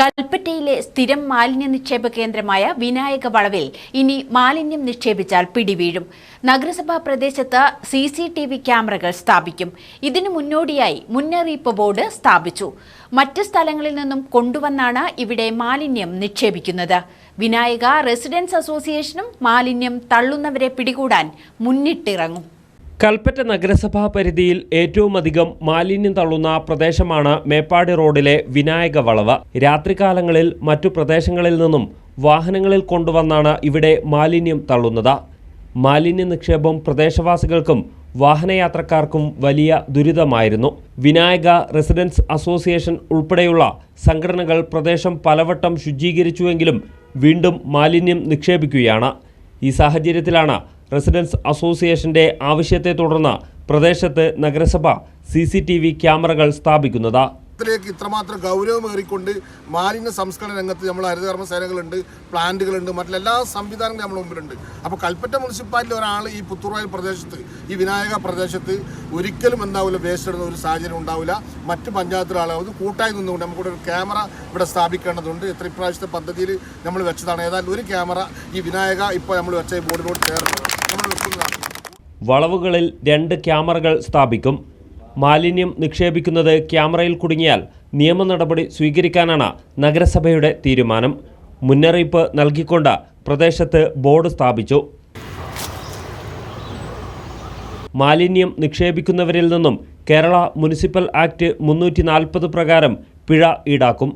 കൽപ്പറ്റയിലെ സ്ഥിരം മാലിന്യ നിക്ഷേപ കേന്ദ്രമായ വിനായക വളവിൽ ഇനി മാലിന്യം നിക്ഷേപിച്ചാൽ പിടിവീഴും. നഗരസഭാ പ്രദേശത്ത് സി സി ടി വി ക്യാമറകൾ സ്ഥാപിക്കും. ഇതിനു മുന്നോടിയായി മുന്നറിയിപ്പ് ബോർഡ് സ്ഥാപിച്ചു. മറ്റ് സ്ഥലങ്ങളിൽ നിന്നും കൊണ്ടുവന്നാണ് ഇവിടെ മാലിന്യം നിക്ഷേപിക്കുന്നത്. വിനായക റെസിഡൻസ് അസോസിയേഷനും മാലിന്യം തള്ളുന്നവരെ പിടികൂടാൻ മുന്നിട്ടിറങ്ങും. കൽപ്പറ്റ നഗരസഭാ പരിധിയിൽ ഏറ്റവുമധികം മാലിന്യം തള്ളുന്ന പ്രദേശമാണ് മേപ്പാടി റോഡിലെ വിനായക വളവ്. രാത്രികാലങ്ങളിൽ മറ്റു പ്രദേശങ്ങളിൽ നിന്നും വാഹനങ്ങളിൽ കൊണ്ടുവന്നാണ് ഇവിടെ മാലിന്യം തള്ളുന്നത്. മാലിന്യ നിക്ഷേപം പ്രദേശവാസികൾക്കും വാഹനയാത്രക്കാർക്കും വലിയ ദുരിതമായിരുന്നു. വിനായക റെസിഡൻസ് അസോസിയേഷൻ ഉൾപ്പെടെയുള്ള സംഘടനകൾ പ്രദേശം പലവട്ടം ശുചീകരിച്ചുവെങ്കിലും വീണ്ടും മാലിന്യം നിക്ഷേപിക്കുകയാണ്. ഈ സാഹചര്യത്തിലാണ് റെസിഡൻസ് അസോസിയേഷന്റെ ആവശ്യത്തെ തുടർന്ന് പ്രദേശത്ത് നഗരസഭ സി ക്യാമറകൾ സ്ഥാപിക്കുന്നത്. ത്തിലേക്ക് ഇത്രമാത്രം ഗൗരവമേറിക്കൊണ്ട് മാലിന്യ സംസ്കരണ രംഗത്ത് നമ്മൾ ഹരിതകർമ്മ സേനകളുണ്ട് പ്ലാന്റുകളുണ്ട് എല്ലാ സംവിധാനങ്ങളും നമ്മുടെ മുമ്പിലുണ്ട്. അപ്പോൾ കൽപ്പറ്റ മുനിസിപ്പാലിറ്റി ഒരാൾ ഈ പുത്തുറായി പ്രദേശത്ത് ഈ വിനായക പ്രദേശത്ത് ഒരിക്കലും എന്താവില്ല വേസ്റ്റ് ഇടുന്ന ഒരു സാഹചര്യം ഉണ്ടാവില്ല മറ്റ് പഞ്ചായത്തിലെ അത് കൂട്ടായി നിന്നുകൊണ്ട് നമുക്കിവിടെ ഒരു ക്യാമറ ഇവിടെ സ്ഥാപിക്കേണ്ടതുണ്ട്. എത്ര ഇപ്രാവശ്യത്തെ പദ്ധതിയിൽ നമ്മൾ വെച്ചതാണ്. ഏതായാലും ഒരു ക്യാമറ ഈ വിനായക ഇപ്പോൾ നമ്മൾ വെച്ച ഈ ബോർഡിലോട്ട് ചേർന്ന് നമ്മൾ വളവുകളിൽ രണ്ട് ക്യാമറകൾ സ്ഥാപിക്കും. മാലിന്യം നിക്ഷേപിക്കുന്നത് ക്യാമറയിൽ കുടുങ്ങിയാൽ നിയമ നടപടി സ്വീകരിക്കാനാണ് നഗരസഭയുടെ തീരുമാനം. മുന്നറിയിപ്പ് നൽകിക്കൊണ്ട് പ്രദേശത്ത് ബോർഡ് സ്ഥാപിച്ചു. മാലിന്യം നിക്ഷേപിക്കുന്നവരിൽ നിന്നും കേരള മുനിസിപ്പൽ ആക്ട് മുന്നൂറ്റി നാൽപ്പത് പ്രകാരം പിഴ ഈടാക്കും.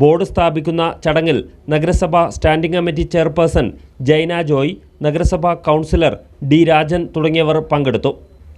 ബോർഡ് സ്ഥാപിക്കുന്ന ചടങ്ങിൽ നഗരസഭ standing committee chairperson Jaina Joy നഗരസഭാ കൗൺസിലർ ഡി രാജൻ തുടങ്ങിയവർ പങ്കെടുത്തു.